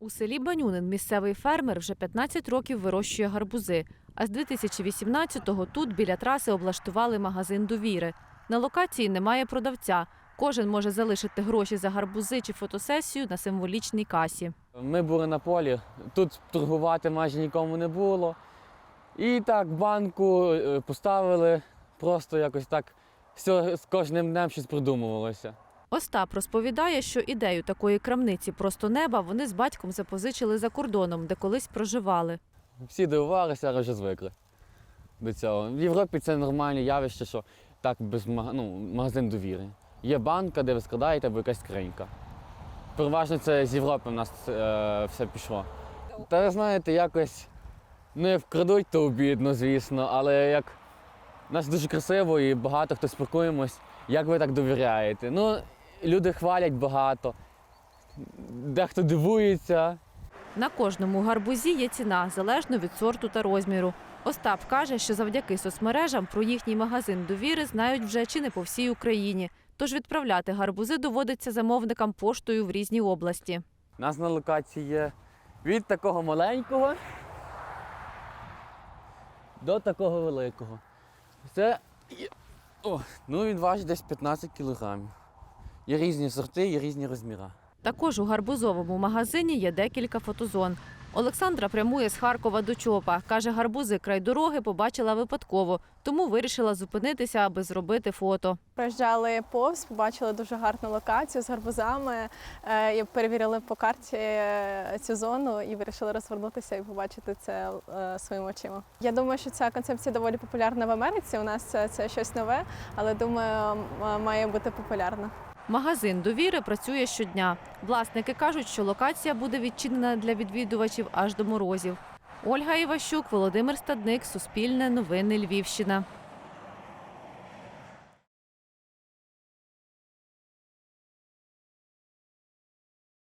У селі Банюнин місцевий фермер вже 15 років вирощує гарбузи. А з 2018-го тут біля траси облаштували магазин довіри. На локації немає продавця. Кожен може залишити гроші за гарбузи чи фотосесію на символічній касі. Ми були на полі, тут торгувати майже нікому не було. І так банку е, поставили, просто якось так все з кожним днем щось придумувалося. Остап розповідає, що ідею такої крамниці просто неба вони з батьком запозичили за кордоном, де колись проживали. Всі дивувалися, але вже звикли до цього. В Європі це нормальне явище, що так без ну, магазин довіри. Є банка, де ви складаєте, або якась скринька. Переважно це з Європи в нас е, все пішло. Та ви знаєте, якось як вкрадуть, то обідно, звісно, але як у нас дуже красиво і багато хто спілкуємось, як ви так довіряєте. Ну, люди хвалять багато, дехто дивується. На кожному гарбузі є ціна залежно від сорту та розміру. Остап каже, що завдяки соцмережам про їхній магазин довіри знають вже чи не по всій Україні. Тож відправляти гарбузи доводиться замовникам поштою в різні області. У нас на локації є від такого маленького до такого великого. Це о, ну він важить десь 15 кілограмів. Є різні сорти, є різні розміри. Також у гарбузовому магазині є декілька фотозон. Олександра прямує з Харкова до Чопа. Каже, гарбузи край дороги побачила випадково, тому вирішила зупинитися, аби зробити фото. Проїжджали повз, побачили дуже гарну локацію з гарбузами. е, І перевірили по карті е, цю зону і вирішили розвернутися і побачити це е, своїми очима. Я думаю, що ця концепція доволі популярна в Америці. У нас це, це щось нове, але думаю, має бути популярна. Магазин довіри працює щодня. Власники кажуть, що локація буде відчинена для відвідувачів аж до морозів. Ольга Іващук, Володимир Стадник, Суспільне новини Львівщина.